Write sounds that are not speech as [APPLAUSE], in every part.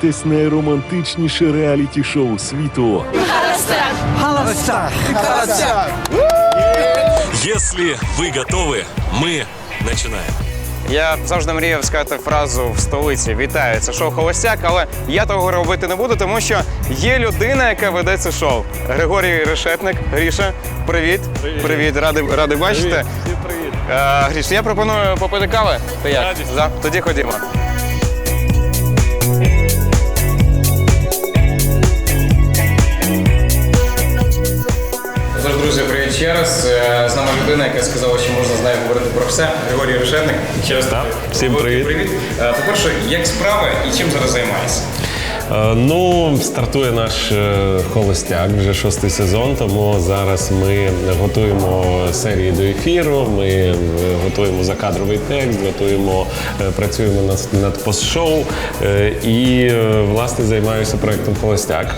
дивитесь найромантичніше реаліті-шоу світу. Если вы готовы, мы начинаем. Я завжди мріяв сказати фразу в столиці Вітаю, це шоу Холостяк, але я того робити не буду, тому що є людина, яка веде це шоу. Григорій Решетник. Гріша, привіт. Привіт, радий, радий бачити. Всім привіт. Е, Гріш, я пропоную попити кави. Ти як? Радість. За? Тоді ходімо. Друзі, привіт ще раз. Е, З нами людина, яка сказала, що можна з нею говорити про все. Григорій Решетник. Ще раз всім привіт. привіт. Е, По-перше, як справи і чим зараз займаєшся? Е, Ну, стартує наш е, холостяк, вже шостий сезон. Тому зараз ми готуємо серії до ефіру. Ми е, готуємо закадровий текст, готуємо, працюємо над, над постшоу і власне займаюся проектом Холостяк.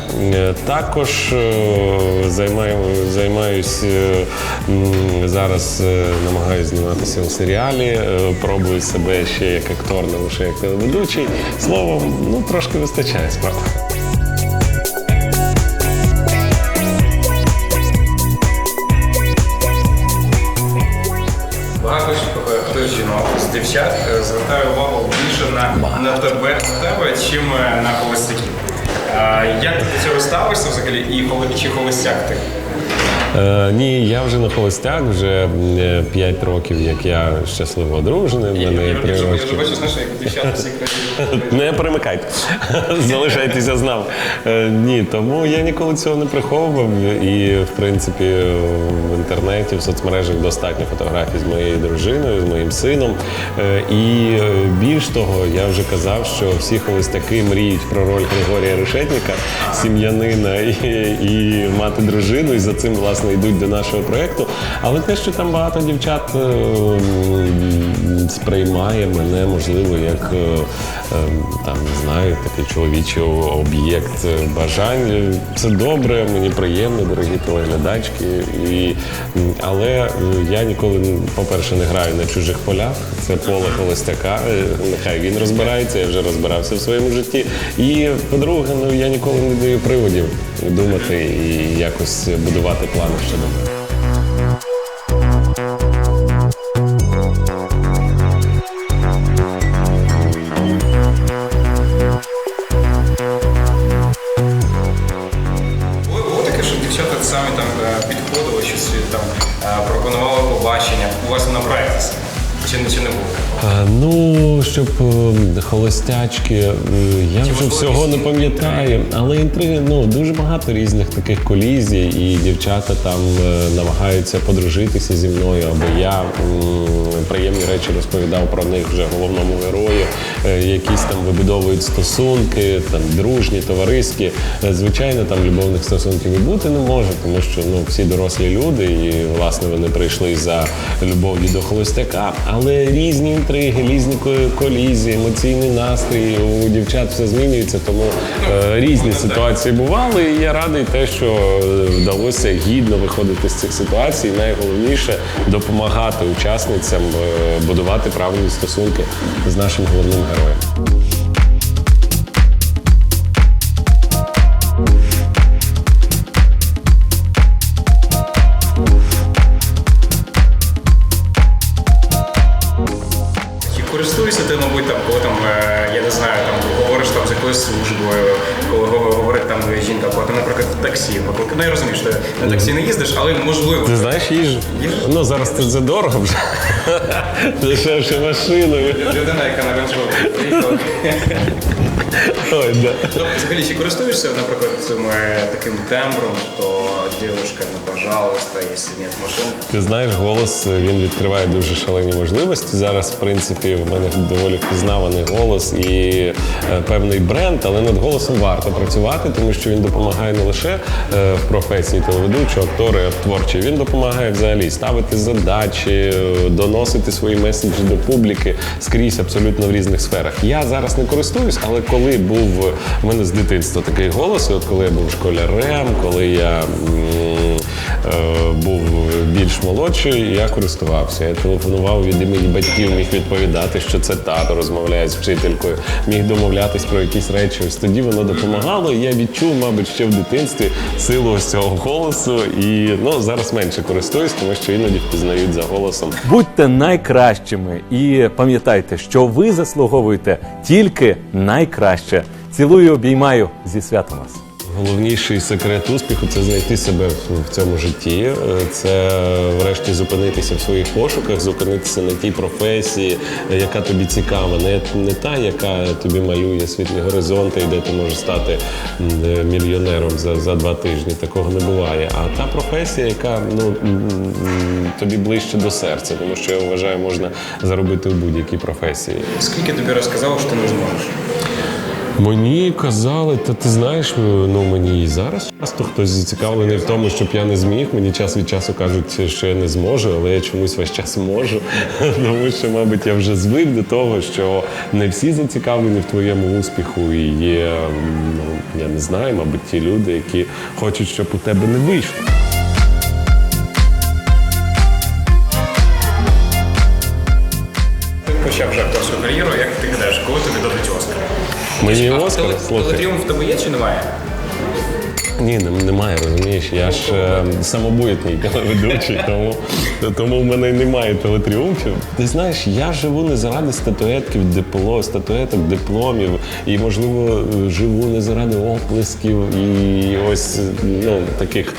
Також займаю, займаюсь е, зараз, намагаюся зніматися у серіалі, пробую себе ще як актор, не лише як телеведучий. Словом, ну трошки вистачає справді. Багато хто жінок з дівчат е, звертає увагу більше на, на тебе, на тебе, чим е, на холостяків. Як ти до цього ставишся взагалі і чи холостяк ти? Е, ні, я вже не холостяк, вже 5 років, як я щасливо одружений. В мене три я бачу, знаєш, як дівчата всі красиві. Не перемикайте, [LAUGHS] залишайтеся з нами. Е, Ні, тому я ніколи цього не приховував. І, в принципі, в інтернеті, в соцмережах достатньо фотографій з моєю дружиною, з моїм сином. Е, І е, більш того, я вже казав, що всі холостяки мріють про роль Григорія Решетніка, сім'янина і, і мати дружину, і за цим власне йдуть до нашого проєкту. Але те, що там багато дівчат е, сприймає мене, можливо, як е, е, там не знаю, такий чоловічий об'єкт бажань. Це добре, мені приємно, дорогі телеглядачки. І, але я ніколи, по-перше, не граю на чужих полях. Це поле холостяка. Нехай він розбирається, я вже розбирався в своєму житті. І по-друге, ну я ніколи не даю приводів думати і якось будувати плани щодо. Було, таке, що дівчата самі там е, підходили, там е, пропонували побачення у вас на проєкті. Чи, не- чи не було? А, Ну, щоб е, холостячки, я я вже можливо, всього не пам'ятаю, але інтриги, ну дуже багато різних таких колізій, і дівчата там е, намагаються подружитися зі мною, або я приємні речі розповідав про них вже головному герою. Е, Якісь там вибудовують стосунки, там дружні, товариські. Е, Звичайно, там любовних стосунків і бути не може, тому що ну всі дорослі люди, і власне вони прийшли за любов'ю до холостяка. Але різні інтриги, різні ко- колізії, емоційний настрій у дівчат все змінюється, тому е, різні ситуації бували. І я радий те, що е, вдалося гідно виходити з цих ситуацій. Найголовніше допомагати учасницям будувати правильні стосунки з нашим головним героєм. Чи користуєшся ти, мабуть, там, коли там, е, я не знаю, там говориш там з якоюсь службою, коли гов- говорить там жінка, коли ти, наприклад, в таксі, ну я розумію, що ти на таксі не їздиш, але можливо. Ти знаєш, їжу? Їжу? Ну зараз це за дорого вже. [LAUGHS] Дешевше машиною. Людина, яка на приїхала. Ой, да. Ну, взагалі, чи користуєшся, наприклад, цим е, таким тембром, що дівчинка, ну, пожалуйста, якщо нет машин. Ти знаєш, голос е, він відкриває дуже шалені можливості. Зараз, в принципі, в мене доволі впізнаваний голос і е, певний бренд, але над голосом варто працювати, тому що він допомагає не лише е, в професії телеведучого, актора, творчий. Він допомагає взагалі ставити задачі, е, доносити свої меседжі до публіки скрізь абсолютно в різних сферах. Я зараз не користуюсь, але коли був у мене з дитинства такий голос, і от коли я був школярем, коли я був більш молодший, я користувався. Я телефонував від імені батьків, міг відповідати, що це тато розмовляє з вчителькою, міг домовлятись про якісь речі. Ось тоді воно допомагало. Я відчув, мабуть, ще в дитинстві силу ось цього голосу. І ну зараз менше користуюсь, тому що іноді впізнають за голосом. Будьте найкращими і пам'ятайте, що ви заслуговуєте тільки найкраще. Цілую, обіймаю зі святом вас. Головніший секрет успіху це знайти себе в- цьому житті. Е, Це врешті зупинитися в своїх пошуках, зупинитися на тій професії, е, яка тобі цікава, не, не та, яка тобі малює світлі горизонти, і де ти можеш стати е, мільйонером за, за два тижні. Такого не буває. А та професія, яка ну тобі ближче до серця, тому що я вважаю, можна заробити в будь-якій професії. Скільки тобі розказало, що ти не зможеш? Мені казали, та ти знаєш, ну мені і зараз часто хтось зацікавлений в тому, щоб я не зміг. Мені час від часу кажуть, що я не зможу, але я чомусь весь час можу. [LAUGHS] Тому що, мабуть, я вже звик до того, що не всі зацікавлені в твоєму успіху, і є, ну я не знаю, мабуть, ті люди, які хочуть, щоб у тебе не вийшло. Почав вже акторську кар'єру, як ти гадаєш, коли тобі дадуть Оскар? Мені Оскар, слухай. Телетріумф в тебе є чи немає? Ні, немає, розумієш. Я ж е, самобутній телеведучий, тому, тому в мене немає телетріумфів. Ти знаєш, я живу не заради статуетків, дипло, статуеток, дипломів, і, можливо, живу не заради оплесків і ось ну, таких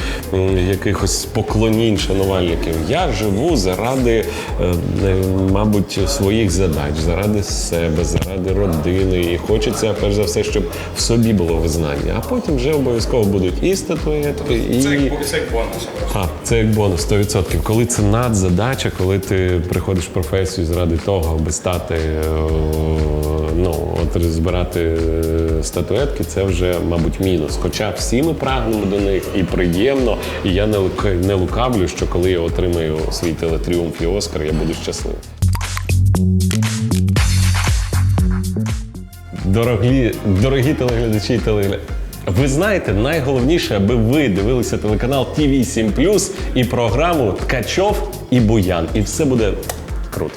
якихось поклонінь шанувальників. Я живу заради, е, мабуть, своїх задач, заради себе, заради родини. І хочеться, перш за все, щоб в собі було визнання, а потім вже обов'язково будуть і статуетки, і. Це як, це як бонус. А, це як бонус 100%. Коли це надзадача, коли ти приходиш в професію заради того, аби стати, е, ну, от збирати е, статуетки, це вже, мабуть, мінус. Хоча всі ми прагнемо до них і приємно, і я не, лук- не лукавлю, що коли я отримаю свій телетріумф і Оскар, я буду щасливий. Дорогі, дорогі телеглядачі і телеглядачі. Ви знаєте, найголовніше, аби ви дивилися телеканал tv 7 і програму Ткачов і Буян. І все буде круто.